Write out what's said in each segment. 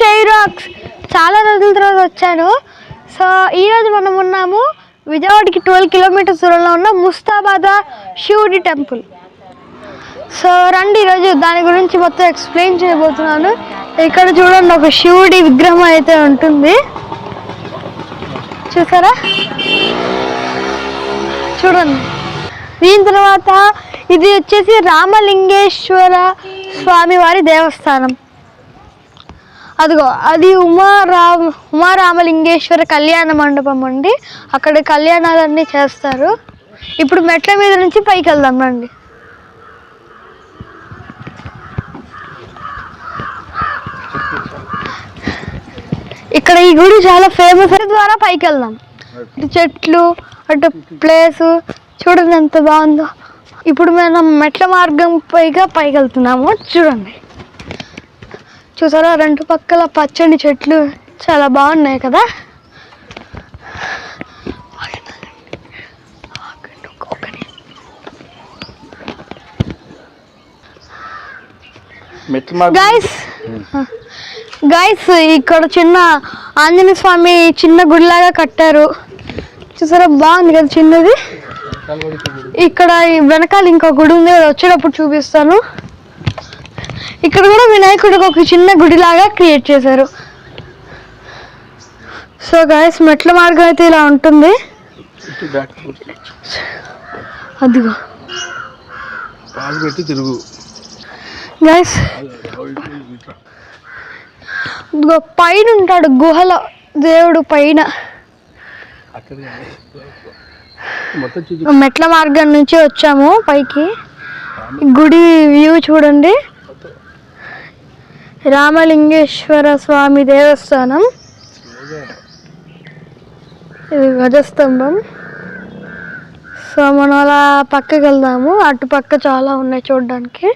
Guys racks చాలా రోజుల తర్వాత వచ్చాను. సో ఈరోజు మనం ఉన్నాము విజయవాడకి ట్వెల్వ్ కిలోమీటర్స్ దూరంలో ఉన్న ముస్తాబాద శివుడి టెంపుల్. సో రండి ఈరోజు దాని గురించి మొత్తం ఎక్స్ప్లెయిన్ చేయబోతున్నాను. ఇక్కడ చూడండి ఒక శివుడి విగ్రహం అయితే ఉంటుంది. చూసారా? చూడండి. దీని తర్వాత ఇది వచ్చేసి రామలింగేశ్వర స్వామివారి దేవస్థానం. అదిగో అది ఉమా రామ ఉమా రామలింగేశ్వర కళ్యాణ మండపం అండి. అక్కడ కళ్యాణాలన్నీ చేస్తారు. ఇప్పుడు మెట్ల మీద నుంచి పైకి వెళ్దాం రండి. ఇక్కడ ఈ గుడి చాలా ఫేమస్ ద్వారా పైకి వెళ్దాం. ఇటు చెట్లు అటు ప్లేసు చూడండి ఎంత బాగుందో. ఇప్పుడు మనం మెట్ల మార్గం పైగా పైకి వెళ్తున్నాము. చూడండి. చూసారా రెండు పక్కల పచ్చని చెట్లు చాలా బాగున్నాయి కదా? గైస్ గైస్ ఇక్కడ చిన్న ఆంజనేయ స్వామి చిన్న గుడిలాగా కట్టారు. చూసారా బాగుంది కదా చిన్నది? ఇక్కడ ఈ వెనకాల ఇంకో గుడి ఉంది వచ్చేటప్పుడు చూపిస్తాను. ఇక్కడ కూడా వినాయకుడికి ఒక చిన్న గుడిలాగా క్రియేట్ చేశారు. సో గాయస్ మెట్ల మార్గం అయితే ఇలా ఉంటుంది. అదిగో. పాలు పెట్టి తిరుగు. గాయస్ పైన ఉంటాడు గుహలో దేవుడు పైన. మెట్ల మార్గం నుంచి వచ్చాము పైకి. గుడి వ్యూ చూడండి. రామలింగేశ్వర స్వామి దేవస్థానం. ఇది ధ్వజస్తంభం. సో మనం అలా పక్కకి వెళ్దాము. అటు పక్క చాలా ఉన్నాయి చూడడానికి.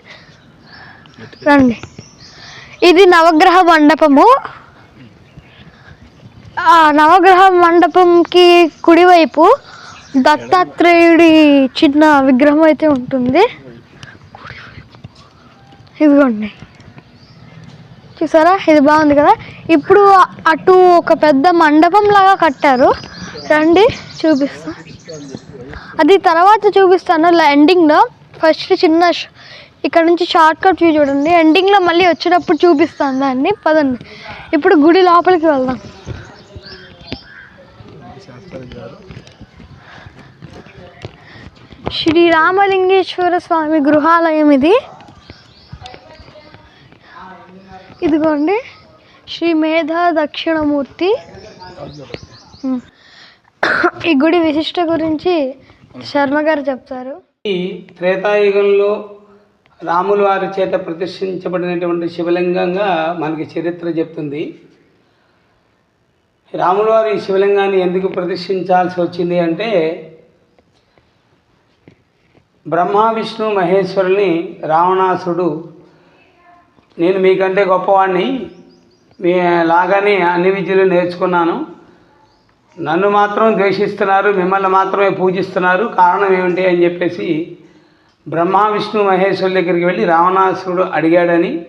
రండి. ఇది నవగ్రహ మండపము. ఆ నవగ్రహ మండపంకి కుడివైపు దత్తాత్రేయుడి చిన్న విగ్రహం అయితే ఉంటుంది. ఇదిగోండి. చూసారా? ఇది బాగుంది కదా? ఇప్పుడు అటు ఒక పెద్ద మండపం లాగా కట్టారు. రండి చూపిస్తా. అది తర్వాత చూపిస్తాను ఎండింగ్లో ఫస్ట్ చిన్న ఇక్కడ నుంచి షార్ట్ కట్ వ్యూ చూడండి ఎండింగ్లో మళ్ళీ వచ్చేటప్పుడు చూపిస్తాను దాన్ని. పదండి. ఇప్పుడు గుడి లోపలికి వెళ్దాం. శ్రీ రామలింగేశ్వర స్వామి గృహాలయం ఇది. ఇదిగోండి. శ్రీ మేధా దక్షిణమూర్తి. ఈ గుడి విశిష్ట గురించి శర్మ గారు చెప్తారు. ఈ త్రేతాయుగంలో రాముల వారి చేత ప్రతిష్ఠించబడినటువంటి శివలింగంగా మనకి చరిత్ర చెప్తుంది. రాముల వారు ఈ శివలింగాన్ని ఎందుకు ప్రతిష్ఠించాల్సి వచ్చింది అంటే బ్రహ్మ విష్ణు మహేశ్వరుని రావణాసుడు నేను మీకంటే గొప్పవాడిని మీ లాగానే అన్ని విద్యలు నేర్చుకున్నాను. నన్ను మాత్రం ద్వేషిస్తున్నారు మిమ్మల్ని మాత్రమే పూజిస్తున్నారు. కారణం ఏమిటి అని చెప్పేసి బ్రహ్మ విష్ణు మహేశ్వరుల దగ్గరికి వెళ్ళి రావణాసురుడు అడిగాడని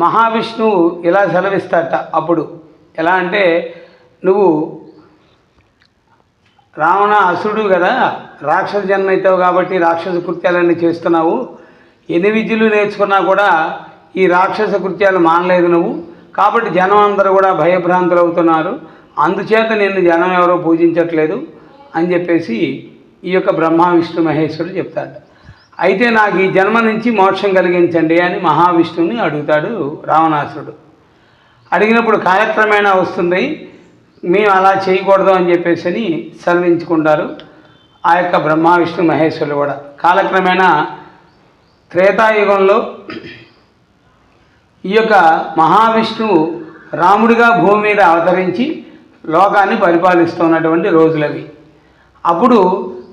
మహావిష్ణువు ఇలా సెలవిస్తాట అప్పుడు. ఎలా అంటే నువ్వు రావణ అసురుడు కదా రాక్షస జన్మ అవుతావు కాబట్టి రాక్షస కృత్యాలన్నీ చేస్తున్నావు. ఎన్ని విద్యలు నేర్చుకున్నా కూడా ఈ రాక్షస కృత్యాలు మానలేదు నువ్వు. కాబట్టి జనం అందరూ కూడా భయభ్రాంతులు అవుతున్నారు అందుచేత నిన్ను జనం ఎవరో పూజించట్లేదు అని చెప్పేసి ఈ యొక్క బ్రహ్మ విష్ణు మహేశ్వరుడు చెప్తాడు. అయితే నాకు ఈ జన్మ నుంచి మోక్షం కలిగించండి అని మహావిష్ణువుని అడుగుతాడు రావణాసురుడు. అడిగినప్పుడు కాలక్రమేణా వస్తుంది మేము అలా చేయకూడదు అని చెప్పేసి అని సెలవించుకుంటారు ఆ యొక్క బ్రహ్మ విష్ణు మహేశ్వరులు కూడా. కాలక్రమేణా త్రేతాయుగంలో ఈ యొక్క మహావిష్ణువు రాముడిగా భూమి మీద అవతరించి లోకాన్ని పరిపాలిస్తున్నటువంటి రోజులవి. అప్పుడు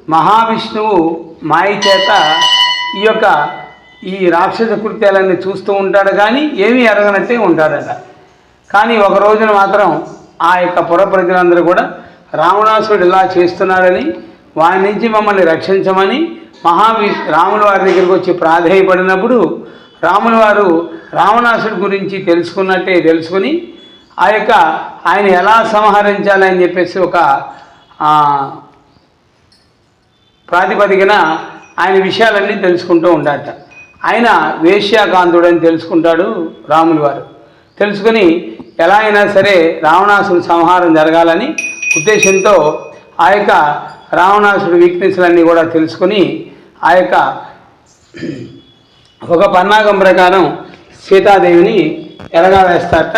మహావిష్ణువు మాయ చేత ఈ యొక్క ఈ రాక్షస కృత్యాలన్నీ చూస్తూ ఉంటాడు కానీ ఏమీ ఎరగనట్టే ఉంటాడట. కానీ ఒక రోజున మాత్రం ఆ యొక్క పుర ప్రజలందరూ కూడా రావణాసుడు ఇలా చేస్తున్నాడని వారి నుంచి మమ్మల్ని రక్షించమని మహావి రాముల వారి దగ్గరికి వచ్చి ప్రాధేయపడినప్పుడు రాముల వారు రావణాసుడి గురించి తెలుసుకున్నట్టే తెలుసుకుని ఆ యొక్క ఆయన ఎలా సంహరించాలని చెప్పేసి ఒక ప్రాతిపదికన ఆయన విషయాలన్నీ తెలుసుకుంటూ ఉండట ఆయన వేశ్యాకాంతుడు అని తెలుసుకుంటాడు రాములు వారు. తెలుసుకుని ఎలా అయినా సరే రావణాసుడు సంహారం జరగాలని ఉద్దేశంతో ఆ యొక్క రావణాసుడి వీక్నెస్లన్నీ కూడా తెలుసుకుని ఆ యొక్క ఒక పన్నాగం ప్రకారం సీతాదేవిని ఎలగా వేస్తారట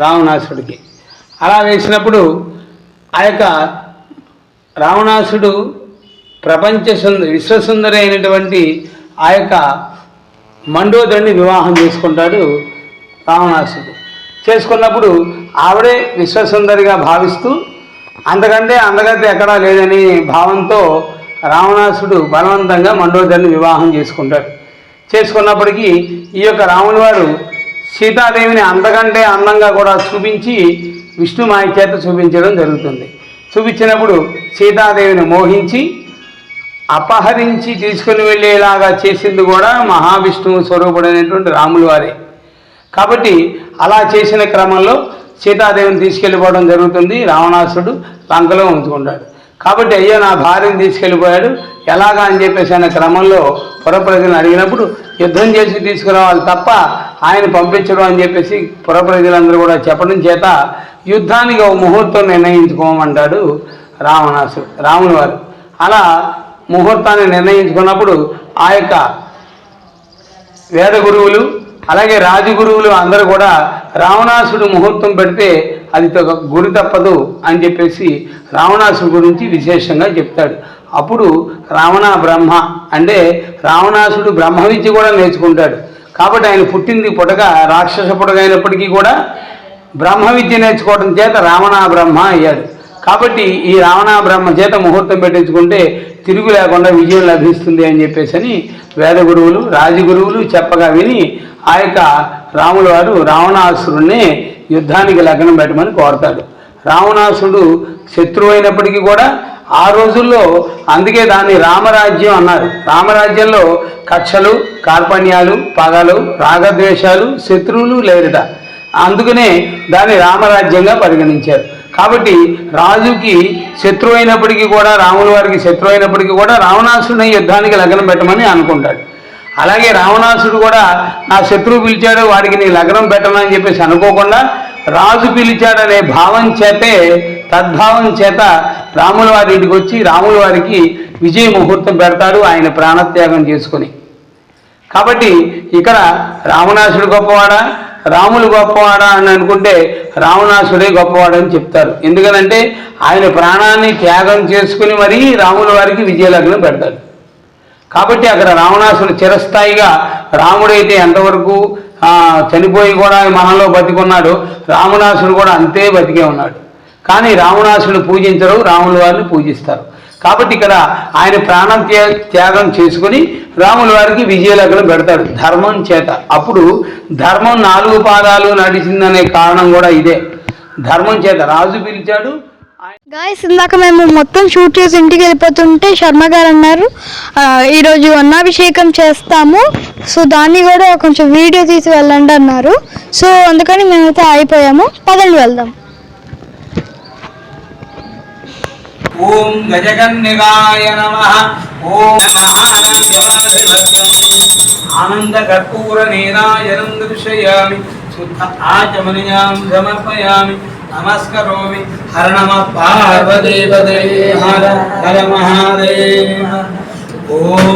రావణాసుడికి. అలా వేసినప్పుడు ఆ యొక్క రావణాసుడు ప్రపంచ సుంద విశ్వసుందరి అయినటువంటి ఆ యొక్క మండోదరిని వివాహం చేసుకుంటాడు రావణాసుడు. చేసుకున్నప్పుడు ఆవిడే విశ్వసుందరిగా భావిస్తూ అంతకంటే అందగతి ఎక్కడా లేదని భావంతో రావణాసుడు బలవంతంగా మండోదరిని వివాహం చేసుకుంటాడు. చేసుకున్నప్పటికీ ఈ యొక్క రాముని వారు సీతాదేవిని అంతకంటే అందంగా కూడా చూపించి విష్ణుమాయ చేత చూపించడం జరుగుతుంది. చూపించినప్పుడు సీతాదేవిని మోహించి అపహరించి తీసుకుని వెళ్ళేలాగా చేసింది కూడా మహావిష్ణువు స్వరూపుడైనటువంటి రాములు వారే. కాబట్టి అలా చేసిన క్రమంలో సీతాదేవిని తీసుకెళ్ళిపోవడం జరుగుతుంది. రావణాసుడు లంకలో ఉంచుకుంటాడు. కాబట్టి అయ్యో నా భార్యను తీసుకెళ్ళిపోయాడు. ఎలాగా అని చెప్పేసి అనే క్రమంలో పురప్రజలను అడిగినప్పుడు యుద్ధం చేసి తీసుకురావాలి తప్ప ఆయన పంపించడం అని చెప్పేసి పురప్రజలందరూ కూడా చెప్పడం చేత యుద్ధానికి ఒక ముహూర్తం నిర్ణయించుకోమంటాడు రావణాసుడు రాముని వారు. అలా ముహూర్తాన్ని నిర్ణయించుకున్నప్పుడు ఆ యొక్క వేద గురువులు అలాగే రాజగురువులు అందరూ కూడా రావణాసుడు ముహూర్తం పెడితే అది గురి తప్పదు అని చెప్పేసి రావణాసుడు గురించి విశేషంగా చెప్తాడు. అప్పుడు రావణ బ్రహ్మ అంటే రావణాసుడు బ్రహ్మ విద్య కూడా నేర్చుకుంటాడు. కాబట్టి ఆయన పుట్టింది పుటక రాక్షస పుటక అయినప్పటికీ కూడా బ్రహ్మ విద్య నేర్చుకోవడం చేత రావణ బ్రహ్మ అయ్యాడు. కాబట్టి ఈ రావణ బ్రహ్మ చేత ముహూర్తం పెట్టించుకుంటే తిరుగు లేకుండా విజయం లభిస్తుంది అని చెప్పేసి అని వేద గురువులు రాజగురువులు చెప్పగా విని ఆ యొక్క రాముల వారు రావణాసురుణ్ణి యుద్ధానికి లగ్నం పెట్టమని కోరతాడు రావణాసుడు శత్రువు అయినప్పటికీ కూడా ఆ రోజుల్లో అందుకే దాన్ని రామరాజ్యం అన్నారు. రామరాజ్యంలో కక్షలు కార్పణ్యాలు పగలు రాగద్వేషాలు శత్రువులు లేరుట. అందుకనే దాన్ని రామరాజ్యంగా పరిగణించారు. కాబట్టి రాజుకి శత్రువు అయినప్పటికీ కూడా రాముల వారికి శత్రువు అయినప్పటికీ కూడా రావణాసుడిని యుద్ధానికి లగ్నం పెట్టమని అనుకుంటాడు. అలాగే రావణాసుడు కూడా నా శత్రువు పిలిచాడు వాడికి నీ లగ్నం పెట్టమని చెప్పేసి అనుకోకుండా రాజు పిలిచాడనే భావం చేతే తద్భావం చేత రాముల వారి ఇంటికి వచ్చి రాముల వారికి విజయ ముహూర్తం పెడతాడు ఆయన ప్రాణత్యాగం చేసుకొని. కాబట్టి ఇక్కడ రావణాసుడు గొప్పవాడా? రాములు గొప్పవాడా అని అనుకుంటే రావణాసుడే గొప్పవాడని చెప్తారు. ఎందుకనంటే ఆయన ప్రాణాన్ని త్యాగం చేసుకుని మరీ రాముల వారికి విజయలగ్నం పెడతాడు. కాబట్టి అక్కడ రావణాసుడు చిరస్థాయిగా రాముడైతే ఎంతవరకు చనిపోయి కూడా మనలో బతికున్నాడు రావణాసుడు కూడా అంతే బతికే ఉన్నాడు. కానీ రావణాసుడు పూజించరు రాముల వారిని పూజిస్తారు. కాబట్టి ఇక్కడ ఆయన ప్రాణం త్యా- త్యాగం చేసుకుని రాముల వారికి విజయలగ్నం పెడతాడు ధర్మం చేత. అప్పుడు ధర్మం నాలుగు పాదాలు నడిచిందనే కారణం కూడా ఇదే. ధర్మం చేత రాజు పిలిచాడు. గాయస్ ఇందాక మేము మొత్తం షూట్ చేసి ఇంటికి వెళ్ళిపోతుంటే శర్మ గారు అన్నారు ఈరోజు అన్నాభిషేకం చేస్తాము. సో దాన్ని కూడా కొంచెం వీడియో తీసి వెళ్ళండి అన్నారు. సో అందుకని మేమైతే ఆగిపోయాము. పదండి వెళ్దాం. ओम गजगन्निगाय नमः। ॐ आनन्दकर्पूरनेरायनं दर्शयामि शुद्ध आचमनयां समर्पयामि। नमस्करोमि। हर नमः पार्वदेवदे हर हर महादेव ओम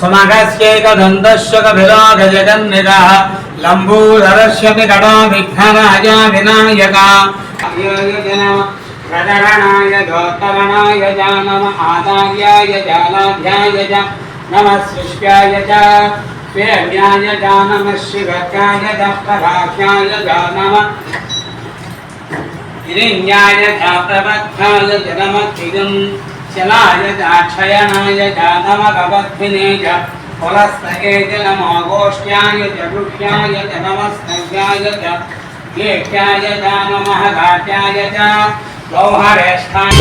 सुनगस्यैकदन्तस्य कभिरागजगन्निगः लम्बूधरस्य विघटाभिघ्नराजा వికటో విఘ్నరాజ వినాయక ప్రకరణాయ దోత్తరణాయ చ నమ ఆదార్యాయ జాలాధ్యాయ చ నమ సృష్ట్యాయ చ స్వేర్యాయ చ నమ శివకాయ చ ప్రభాష్యాయ చ నమ హిరణ్యాయ చ ప్రవక్తాయ చ నమ క్షిగం శలాయ చాక్షయనాయ చ నమ గవద్భినే చ పులస్తకే చ నమో గోష్ఠ్యాయ చ ఋష్యాయ చ నమస్తవ్యాయ చ కేక్యాయ చ Go hot ass time.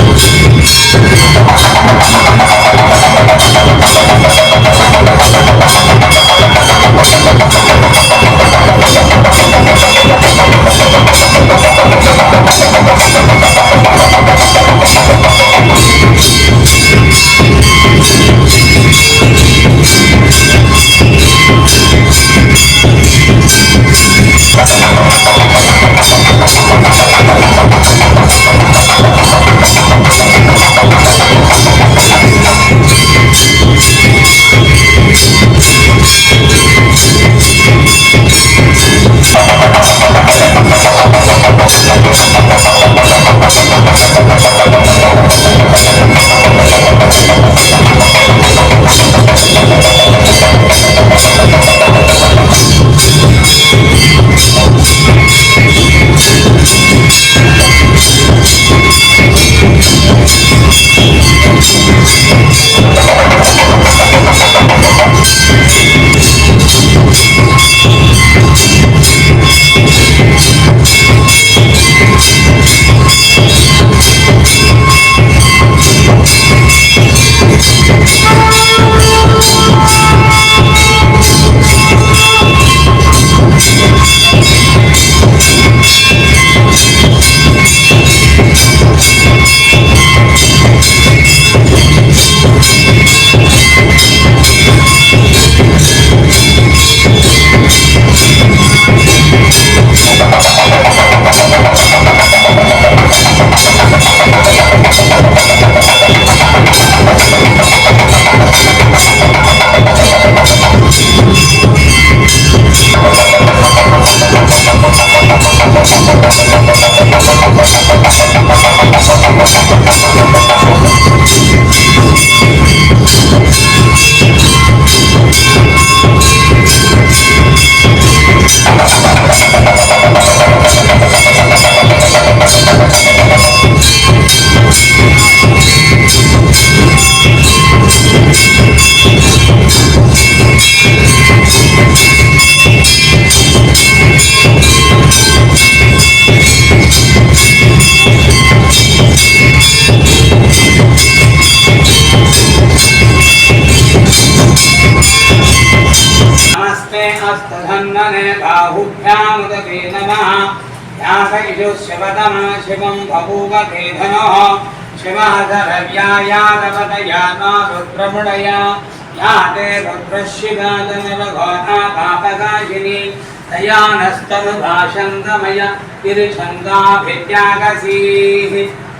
बाहुभ्यामुदते नमः व्यासयिषुशिवतमा शिवं बभूवते धनः शिवः धरव्यायादवतया न रुद्रमुडया। या ते रुद्रशिवादनवघोनापापकाशिनी तिरुछन्दाभित्यागसीः।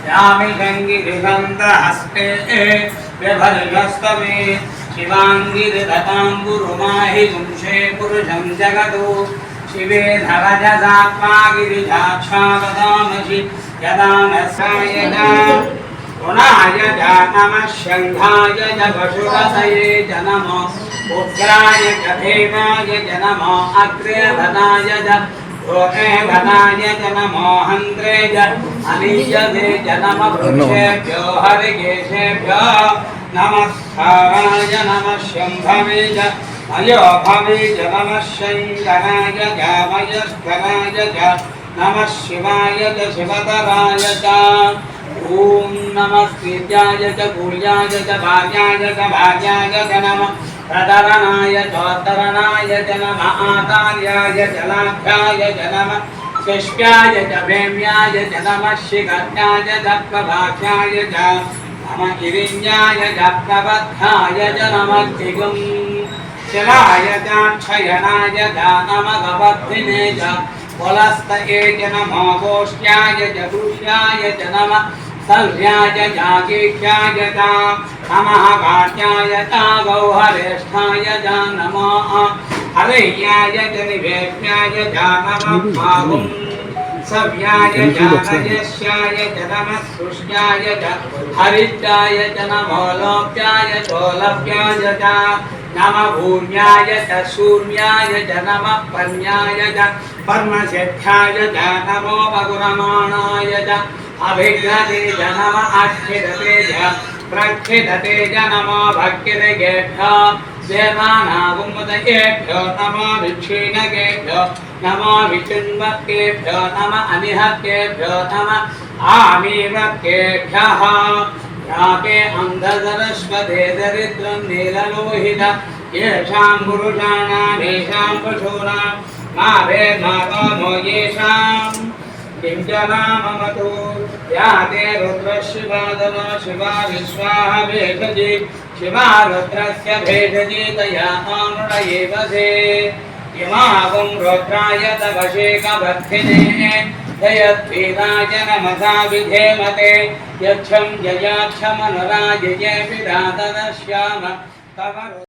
यामि गङ्गिरिभन्तहस्ते विभर्यस्तमे पुंशे पुरुषं जगतो। शिवे धवजसात्मा यदा न सायज गुणाय च नमः शङ्घाय च च नमो। उग्राय च देवाय च नमो। अग्रे भदाय च लोके भदाय च नमो हन्त्रे च अनियते च नमः वृक्षेभ्यो हरिकेशेभ्यो नमः साराय नमः शम्भवे च अयो भवे च नमः शङ्कराय च मयस्कराय च नमः शिवाय च शिवतराय च ॐ नमः सीत्याय च गुल्याय च भार्याय च भार्याय च नमः प्रदरणाय चोत्तरणाय च नमः आचार्याय च लाभ्याय च नमः शिष्याय च भेम्याय च नमः शिखर्याय च प्रभाष्याय च नमः गिरिञ्जाय च प्रबद्धाय च नमः दिगुम् शिलाय च क्षयणाय च नमः गबद्धिने च पुलस्तये च नमो गोष्ठ्याय च दूष्याय च नमः च नमः गौहरेष्ठाय च नमो। हरय्याय च निवेद्याय च नमः भागुम् सव्याय च नयस्याय च नमः सृष्ट्याय च। हरिद्राय च नमो लोप्याय चोलप्याय च। नमः भूम्याय च शून्याय च नमः पन्याय च। परमसिद्ध्याय च नमो मधुरमाणाय च। अभिघ्नते च नमः अक्षिरते च प्रक्षिधते च नमो भक्तिरगेभ्यो देवानागुमुदयेभ्यो नमो विक्षीणकेभ्यो नमो विचिन्वकेभ्यो नमः अनिहकेभ्यो नमः आमीवकेभ्यः याके अन्धसरस्वते दरिद्रं नीललोहित येषां पुरुषाणामेषां पशूनां मा भेदमाता नो येषां किं च नाममतु या ते रुद्रशिवादनो शिवा विश्वाः भेषजि शिवा रुद्रस्य भेषजि तया आमृणयेव से। इमागुं रुद्राय तवशेकवर्धिने जयद्वीराय नमसा विधेमते। यच्छं जयाक्षमनुराजये विरातनश्याम तव